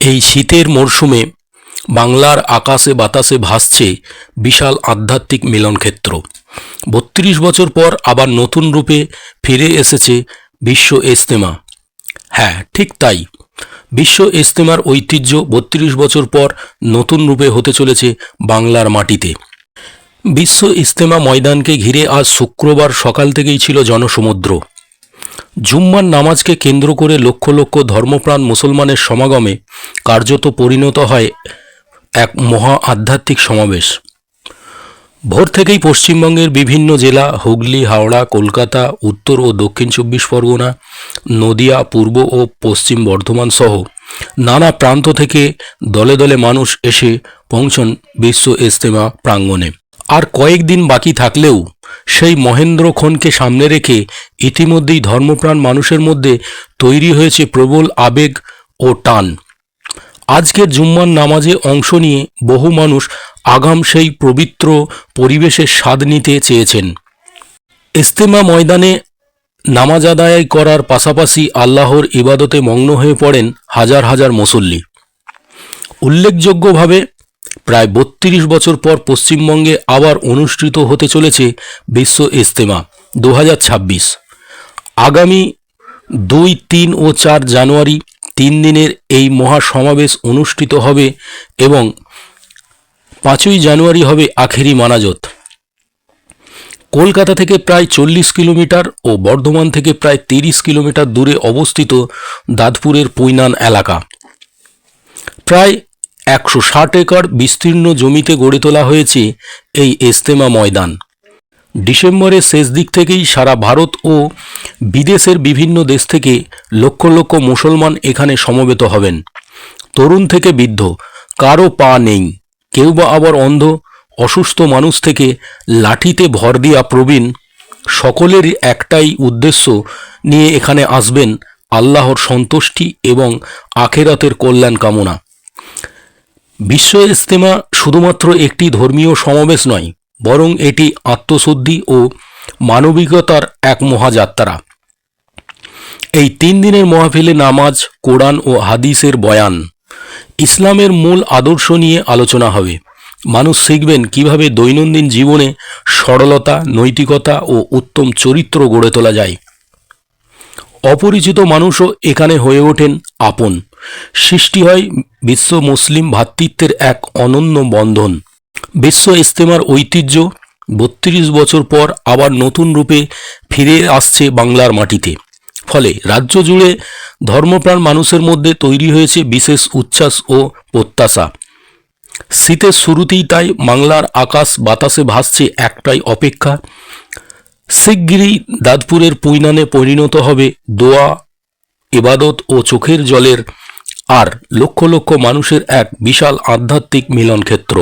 এই শীতের মরশুমে বাংলার আকাশে বাতাসে ভাসছে বিশাল আধ্যাত্মিক মিলনক্ষেত্র। বত্রিশ বছর পর আবার নতুন রূপে ফিরে এসেছে বিশ্ব ইজতেমা। হ্যাঁ ঠিক তাই। বিশ্ব ইজতেমার ঐতিহ্য বত্রিশ বছর পর নতুন রূপে হতে চলেছে বাংলার মাটিতে। বিশ্ব ইজতেমা ময়দানকে ঘিরে আজ শুক্রবার সকাল থেকেই ছিল জনসমুদ্র। জুম্মার নামাজকে কেন্দ্র করে লক্ষ লক্ষ ধর্মপ্রাণ মুসলমানের সমাগমে কার্যত পরিণত হয় এক মহা আধ্যাত্মিক সমাবেশ। ভোর থেকেই পশ্চিমবঙ্গের বিভিন্ন জেলা হুগলি, হাওড়া, কলকাতা, উত্তর ও দক্ষিণ চব্বিশ পরগনা, নদিয়া, পূর্ব ও পশ্চিম বর্ধমান সহ নানা প্রান্ত থেকে দলে দলে মানুষ এসে পৌঁছন বিশ্ব ইজতেমা প্রাঙ্গণে। আর কয়েকদিন বাকি থাকলেও সেই মহেন্দ্র মহেন্দ্রক্ষণকে সামনে রেখে ইতিমধ্যেই ধর্মপ্রাণ মানুষের মধ্যে তৈরি হয়েছে প্রবল আবেগ ও টান। আজকের জুম্মার নামাজে অংশ নিয়ে বহু মানুষ আগাম সেই পবিত্র পরিবেশের স্বাদ নিতে চেয়েছেন। ইস্তেমা ময়দানে নামাজ আদায় করার পাশাপাশি আল্লাহর ইবাদতে মগ্ন হয়ে পড়েন হাজার হাজার মুসল্লি। উল্লেখযোগ্যভাবে প্রায় বত্রিশ বছর পর পশ্চিমবঙ্গে আবার অনুষ্ঠিত হতে চলেছে বিশ্ব ইজতেমা, দু হাজার ছাব্বিশ। আগামী দুই, তিন ও চার জানুয়ারি তিন দিনের এই মহা সমাবেশ অনুষ্ঠিত হবে এবং পাঁচই জানুয়ারি হবে আখেরি মানাজত। কলকাতা থেকে প্রায় চল্লিশ কিলোমিটার ও বর্ধমান থেকে প্রায় তিরিশ কিলোমিটার দূরে অবস্থিত দাঁতপুরের পুইনান এলাকা। প্রায় একশো ষাট একর বিস্তীর্ণ জমিতে গড়ে তোলা হয়েছে এই ইজতেমা ময়দান। ডিসেম্বরের শেষ দিক থেকেই সারা ভারত ও বিদেশের বিভিন্ন দেশ থেকে লক্ষ লক্ষ মুসলমান এখানে সমবেত হবেন। তরুণ থেকে বৃদ্ধ, কারও পা নেই, কেউ বা আবার অন্ধ, অসুস্থ মানুষ থেকে লাঠিতে ভর দিয়া প্রবীণ, সকলের একটাই উদ্দেশ্য নিয়ে এখানে আসবেন আল্লাহর সন্তুষ্টি এবং আখেরাতের কল্যাণ কামনা। বিশ্ব ইজতেমা শুধুমাত্র একটি ধর্মীয় সমাবেশ নয়, বরং এটি আত্মশুদ্ধি ও মানবিকতার এক মহাযাত্রা। এই তিন দিনের মহাফিলে নামাজ, কোরআন ও হাদিসের বয়ান। ইসলামের মূল আদর্শ নিয়ে আলোচনা হবে। মানুষ শিখবেন কীভাবে দৈনন্দিন জীবনে সরলতা, নৈতিকতা ও উত্তম চরিত্র গড়ে তোলা যায়। অপরিচিত মানুষও এখানে হয়ে ওঠেন আপন। সৃষ্টি হয় বিশ্ব মুসলিম ভ্রাতৃত্বের এক অনন্য বন্ধন। বিশ্ব ইজতেমার ঐতিহ্য বত্রিশ বছর পর আবার নতুন রূপে ফিরে আসছে বাংলার মাটিতে। ফলে রাজ্য জুড়ে ধর্মপ্রাণ মানুষের মধ্যে তৈরি হয়েছে বিশেষ উচ্ছ্বাস ও প্রত্যাশা। শীতের শুরুতেই তাই বাংলার আকাশ বাতাসে ভাসছে একটাই অপেক্ষা। শিগগিরই দাঁতপুরের পুইনানে পরিণত হবে দোয়া, ইবাদত ও চোখের জলের আর লক্ষ লক্ষ মানুষের এক বিশাল আধ্যাত্মিক মিলনক্ষেত্র।